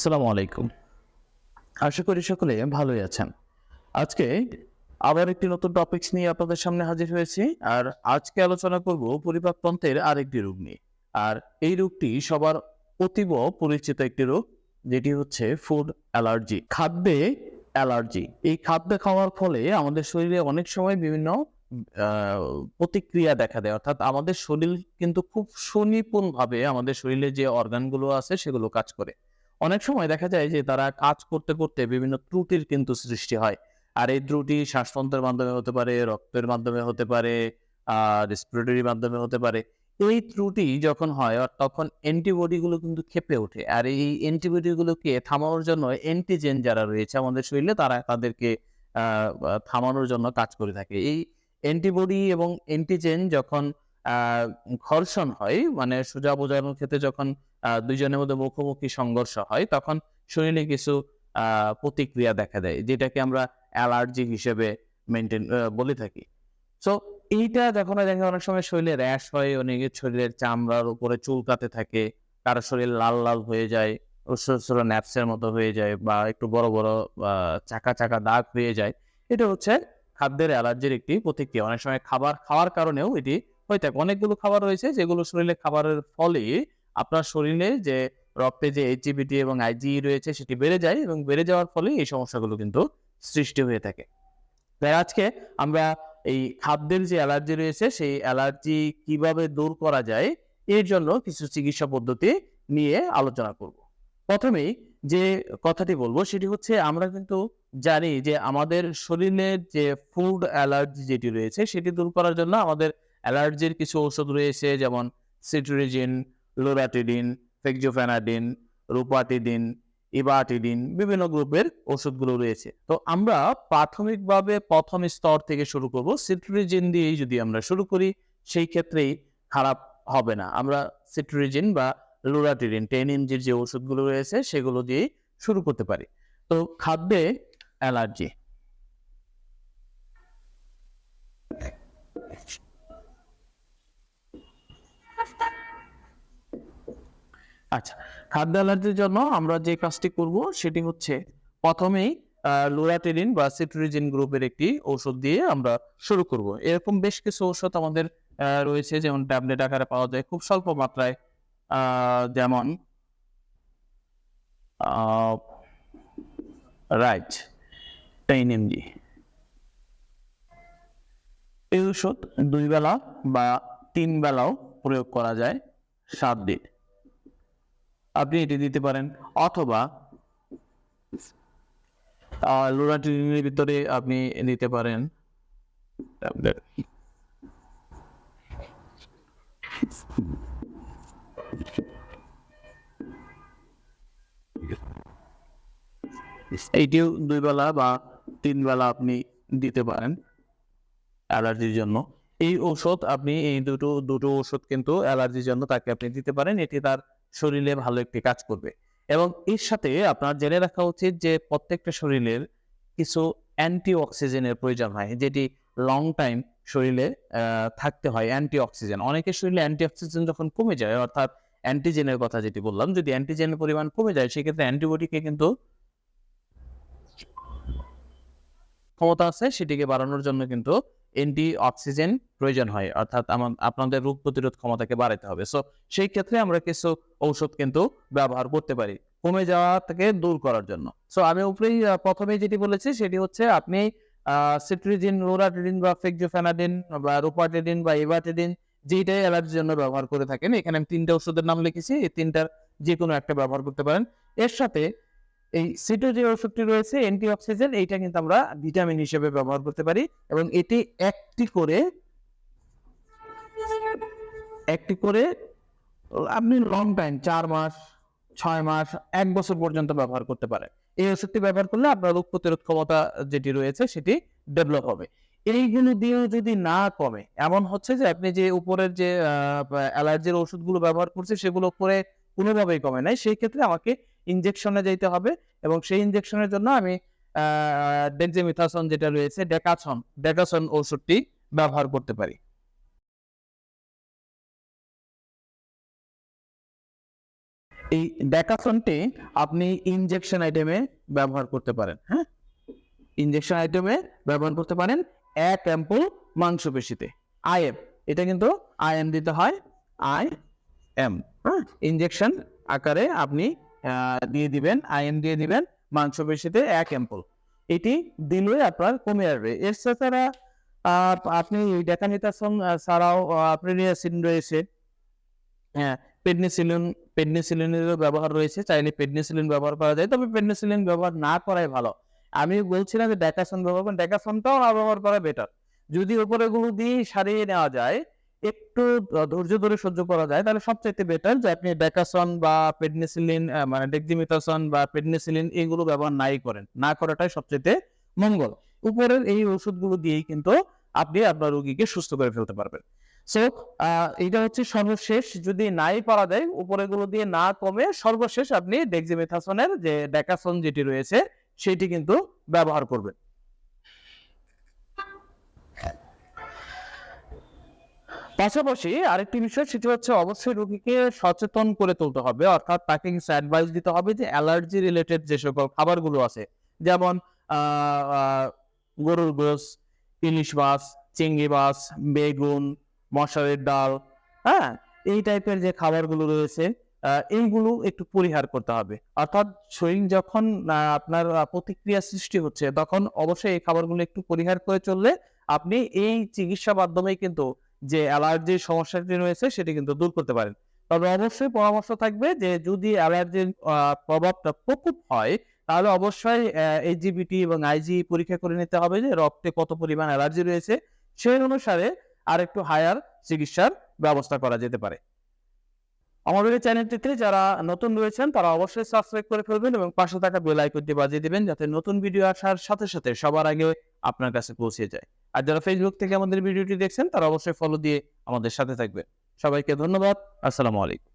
আসসালামু আলাইকুম। আশা করি সকলে ভালোই আছেন। আজকে আবার একটি নতুন টপিকস নিয়ে আপনাদের সামনে হাজির হয়েছি। আর আজকে আলোচনা করব পরিপাকতন্ত্রের আরেকটি রোগ নিয়ে। আর এই রোগটি সবার অতীব পরিচিত একটি রোগ, যেটি হচ্ছে ফুড অ্যালার্জি খাদ্যে অ্যালার্জি এই খাদ্য খাওয়ার ফলে আমাদের শরীরে অনেক সময় বিভিন্ন প্রতিক্রিয়া দেখা দেয়। অর্থাৎ আমাদের শরীর কিন্তু খুব সুনিপুণ ভাবে আমাদের শরীরে যে অর্গানগুলো আছে সেগুলো কাজ করে। অনেক সময় দেখা যায় যে তারা কাজ করতে করতে বিভিন্ন ত্রুটির কিন্তু সৃষ্টি হয়। আর এই ত্রুটি শ্বাসতন্ত্রের মাধ্যমে হতে পারে, রক্তের মাধ্যমে হতে পারে রেসপিরেটরির মাধ্যমে হতে পারে। এই ত্রুটি যখন হয় তখন অ্যান্টিবডি গুলো কিন্তু ক্ষেপে ওঠে। আর এই অ্যান্টিবডি গুলোকে থামানোর জন্য অ্যান্টিজেন যারা রয়েছে আমাদের শরীরে, তারা তাদেরকে থামানোর জন্য কাজ করে থাকে। এই অ্যান্টিবডি এবং অ্যান্টিজেন যখন ঘর্ষণ হয় মানে সোজা বোঝানোর ক্ষেত্রে যখন দুইজনের মধ্যে মুখোমুখি সংঘর্ষ হয়, তখন শরীরে কিছু প্রতিক্রিয়া দেখা দেয়, যেটাকে আমরা অ্যালার্জি হিসেবে মেনটেন বলে থাকি। সো, এইটা যখন দেখে অনেক সময় শরীরে র্যাশ হয় অনেকের শরীরের চামড়ার উপরে চুলকাতে থাকে, কারও শরীর লাল লাল হয়ে যায় ছোট ন্যাপসের মতো হয়ে যায় বা একটু বড় বড় চাকা চাকা দাগ হয়ে যায়, এটা হচ্ছে খাদ্যের অ্যালার্জির একটি প্রতিক্রিয়া। অনেক সময় খাবার খাওয়ার কারণেও এটি হয়ে থাকে। অনেকগুলো খাবার রয়েছে, যেগুলো শরীরে খাবারের ফলে আপনার শরীরে যে রক্তে যে এইচজিবিটি এবং আইজি রয়েছে সেটি বেড়ে যায় এবং বেড়ে যাওয়ার ফলে এই সমস্যাগুলো কিন্তু সৃষ্টি হয়ে থাকে। তাই আজকে আমরা এই খাদ্যের যে অ্যালার্জি রয়েছে সেই অ্যালার্জি কীভাবে দূর করা যায় এর জন্য কিছু চিকিৎসা পদ্ধতি নিয়ে আলোচনা করব। প্রথমেই যে কথাটি বলব সেটি হচ্ছে আমরা কিন্তু জানি যে আমাদের শরীরের যে ফুড অ্যালার্জি যেটি রয়েছে সেটি দূর করার জন্য আমাদের অ্যালার্জির কিছু ঔষধ রয়েছে যেমন সিট্রিজিন লোরাটিডিন ফেকজোফেনাডিন রুপাটিডিন ইবাটিডিন বিভিন্ন গ্রুপের ওষুধগুলো রয়েছে। তো আমরা প্রাথমিকভাবে প্রথম স্তর থেকে শুরু করব। সিট্রিজিন দিয়েই যদি আমরা শুরু করি, সেই ক্ষেত্রেই খারাপ হবে না। আমরা সিট্রিজিন বা লোরাটিডিন টেন এমজির যে ওষুধগুলো রয়েছে, সেগুলো দিয়েই শুরু করতে পারি। তো খাদ্যে অ্যালার্জি। আচ্ছা খাদ্য অ্যালার্জির জন্য আমরা যে কাজটি করব সেটি হচ্ছে প্রথমেই লোরাটেরিন বা সিট্রিজিন গ্রুপের একটি ঔষধ দিয়ে আমরা শুরু করব। এরকম বেশ কিছু ঔষধ আমাদের রয়েছে, যেমন ট্যাবলেট আকারে পাওয়া যায় খুব স্বল্প মাত্রায় যেমন রাইট, টেন এই ওষুধ দুই বেলা বা তিন বেলাও প্রয়োগ করা যায় সাত দিন। আপনি এটি দিতে পারেন। অথবা লোরাটিনের ভিতরে আপনি দিতে পারেন। এইটিও দুই বেলা বা তিন বেলা আপনি দিতে পারেন অ্যালার্জির জন্য। এই ঔষধ আপনি এই দুটো দুটো ওষুধ কিন্তু অ্যালার্জির জন্য তাকে আপনি দিতে পারেন। এটি তার শরীরে ভালো একটি কাজ করবে। এবং এর সাথে আপনার জেনে রাখা উচিত যে প্রত্যেকটা শরীরের কিছু অ্যান্টি অক্সিজেনের প্রয়োজন হয়, যেটি লং টাইম শরীরে থাকতে হয় অ্যান্টি অক্সিজেন অনেকের শরীরে অ্যান্টি অক্সিজেন যখন কমে যায়, অর্থাৎ অ্যান্টিজেনের কথা যেটি বললাম, যদি অ্যান্টিজেনের পরিমাণ কমে যায়, সেক্ষেত্রে অ্যান্টিবডিকে কিন্তু ক্ষমতা আছে, সেটিকে বাড়ানোর জন্য কিন্তু অ্যান্টি অক্সিজেন প্রয়োজন হয় অর্থাৎ আপনাদের রোগ প্রতিরোধ ক্ষমতাকে বাড়াতে হবে। সো সেই ক্ষেত্রে আমরা কিছু ঔষধ কিন্তু ব্যবহার করতে পারি কমে যাওয়া থেকে দূর করার জন্য। সো আমি উপরেই আহ, প্রথমেই যেটি বলেছি সেটি হচ্ছে আপনি সিট্রিজিন লোরাটিডিন বা ফেকজোফেনাডিন বা রোপাটিডিন বা ইভাটিডিন যেটাই অ্যালার্জির জন্য ব্যবহার করে থাকেন এখানে আমি তিনটা ওষুধের নাম লিখেছি এই তিনটার যে কোনো একটা ব্যবহার করতে পারেন। এর সাথে এই সিটো যে ওষুধটি রয়েছে অ্যান্টি অক্সিজেন এইটা কিন্তু আমরা ভিটামিন হিসেবে ব্যবহার করতে পারি এবং এটি একটি করে একটি করে আপনি লং টাইম চার মাস, ছয় মাস, এক বছর পর্যন্ত ব্যবহার করতে পারেন এই ওষুধটি ব্যবহার করলে আপনার রোগ প্রতিরোধ ক্ষমতা যেটি রয়েছে সেটি ডেভেলপ হবে। এইগুলো দিয়েও যদি না কমে, এমন হচ্ছে যে আপনি যে উপরের যে অ্যালার্জির ওষুধগুলো ব্যবহার করছে সেগুলো করে কোনোভাবেই কমে নাই, সেই ক্ষেত্রে আমাকে ইনজেকশনে যেতে হবে এবং সেই ইনজেকশনের জন্য আমি ডেক্সিমিথাসন যেটা রয়েছে ডেকাছন ডেকাছন ওষুধটি ব্যবহার করতে পারি। এই ডেকাসনটি আপনি ইনজেকশন আইটেমে ব্যবহার করতে পারেন হ্যাঁ? ইনজেকশন আইটেমে ব্যবহার করতে পারেন এক অ্যাম্পুল মাংসপেশিতে আইএম এটা কিন্তু আইএম দিতে হয় আই এম হ্যাঁ? ইনজেকশন আকারে আপনি দিয়ে দিবেন আইএম দিয়ে দিবেন মাংসপেশিতে এক অ্যাম্পুল এটি দিলে আপনার কমে আসবে। এর ছাড়া আহ, আপনি ডেকানিতাসন ছাড়াও প্রেনিয়াসিন রয়েছে। হ্যাঁ পেডনিসিলিন পেডনিসিলিনেরও ব্যবহার রয়েছে। চাইলে পেডনিসিলিন ব্যবহার করা যায়। তবে পেডনিসিলিন ব্যবহার না করাই ভালো। আমি বলছিলাম যে ডেকাসন ব্যবহার করেন ডেকাসনটাও ব্যবহার করা বেটার যদি উপরে গুলো দিয়ে সারিয়ে নেওয়া যায় একটু ধৈর্য ধরে সহ্য করা যায়, তাহলে সবচাইতে বেটার যে আপনি ডেকাসন বা পেডনিসিলিন মানে ডেক্সিমিথাসন বা পেডনিসিলিন এগুলো ব্যবহার নাই করেন। না করাটাই সবচাইতে মঙ্গল। উপরের এই ওষুধগুলো দিয়েই কিন্তু আপনি আপনার রোগীকে সুস্থ করে ফেলতে পারবেন। সো এটা হচ্ছে সর্বশেষ। যদি নাই পারা যায় উপরে গুলো দিয়ে না কমে সর্বশেষ আপনি ডেক্সিমেথাসনের যে ডেকাসন যেটি রয়েছে, সেটি কিন্তু ব্যবহার করবেন। পাশাপাশি আরেকটি বিষয় সেটি হচ্ছে অবশ্যই রোগীকে সচেতন করে তুলতে হবে। অর্থাৎ তাকে কিছু অ্যাডভাইস দিতে হবে যে অ্যালার্জি রিলেটেড যে সকল খাবারগুলো আছে, যেমন গরুর গোস ইলিশ মাছ, চিংড়ি মাছ, বেগুন মশারের ডাল হ্যাঁ এই টাইপের যে খাবারগুলো রয়েছে এইগুলো একটু পরিহার করতে হবে। অর্থাৎ শরীর যখন আপনার প্রতিক্রিয়া সৃষ্টি হচ্ছে, তখন অবশ্যই এই খাবারগুলো একটু পরিহার করে চললে আপনি এই চিকিৎসা মাধ্যমে কিন্তু যে অ্যালার্জির সমস্যাটি রয়েছে সেটি কিন্তু দূর করতে পারেন। তবে অবশ্যই পরামর্শ থাকবে যে যদি অ্যালার্জির প্রভাবটা প্রকোপ হয়, তাহলে অবশ্যই এইচজিবিটি এবং আইজি পরীক্ষা করে নিতে হবে যে রক্তে কত পরিমাণ অ্যালার্জি রয়েছে। সেই অনুসারে আর একটু হায়ার চিকিৎসার ব্যবস্থা করা যেতে পারে। আমাদের এই চ্যানেলটিতে যারা নতুন রয়েছেন, তারা অবশ্যই সাবস্ক্রাইব করে ফেলবেন এবং পাশে থাকা বেল আইকনটি বাজিয়ে দিবেন যাতে নতুন ভিডিও আসার সাথে সাথে সবার আগে আপনার কাছে পৌঁছে যায়। আর যারা ফেসবুক থেকে আমাদের ভিডিওটি দেখছেন, তারা অবশ্যই ফলো দিয়ে আমাদের সাথে থাকবেন। সবাইকে ধন্যবাদ। আসসালামু আলাইকুম।